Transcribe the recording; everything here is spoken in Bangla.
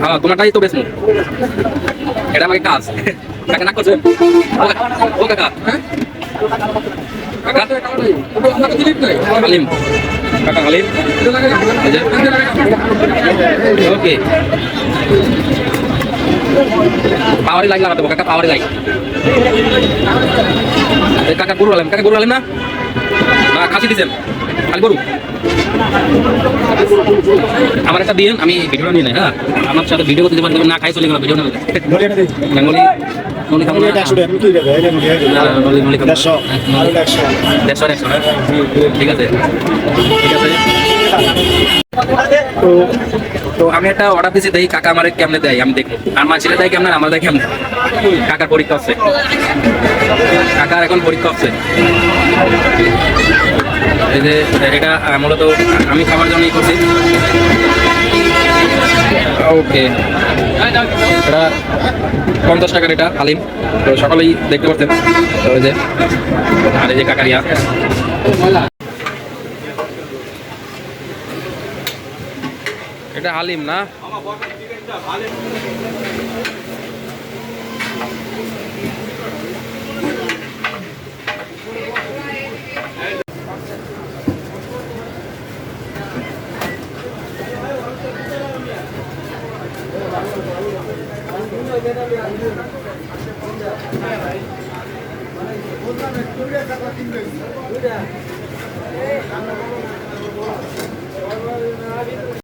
হ্যাঁ তোমারটাই তো বেশ এটা আমাকে কাজ কাকা নাক করছে ও কাকা- ও কাকা হ্যাঁ? যে। ওকে পাওয়ারি লাইন লাগাতে কাকা পাওয়ারি লাইন কাকা গরু আলেম কাকা গরু আলেম না না খাসি দিছেন খালি গরু আমার একটা দিন আমি ভিডিও নিয়ে নেই হ্যাঁ? আমার সাথে ভিডিও করতে পারি না খাই চলে গেল ভিডিও বেঙ্গলি? ঠিক আছে। ঠিক আছে। তো তো আমি একটা অর্ডার দিয়েছি দেখি কাকা আমার কেমনে দেয় আমি দেখব আর মা ছেলে দেয় কেমনে আমার দেয় কেমনে? কাকার পরীক্ষা হচ্ছে। কাকার এখন পরীক্ষা হচ্ছে। এই যে, এটা মূলত আমি খাবার জন্যই করছি। ওকে। এটা পঞ্চাশ টাকার এটা হালিম। তো সকলেই দেখতে পাচ্ছেন। তো এই যে, আর এই যে কাকারিয়া। এটা হালিম না? আমরা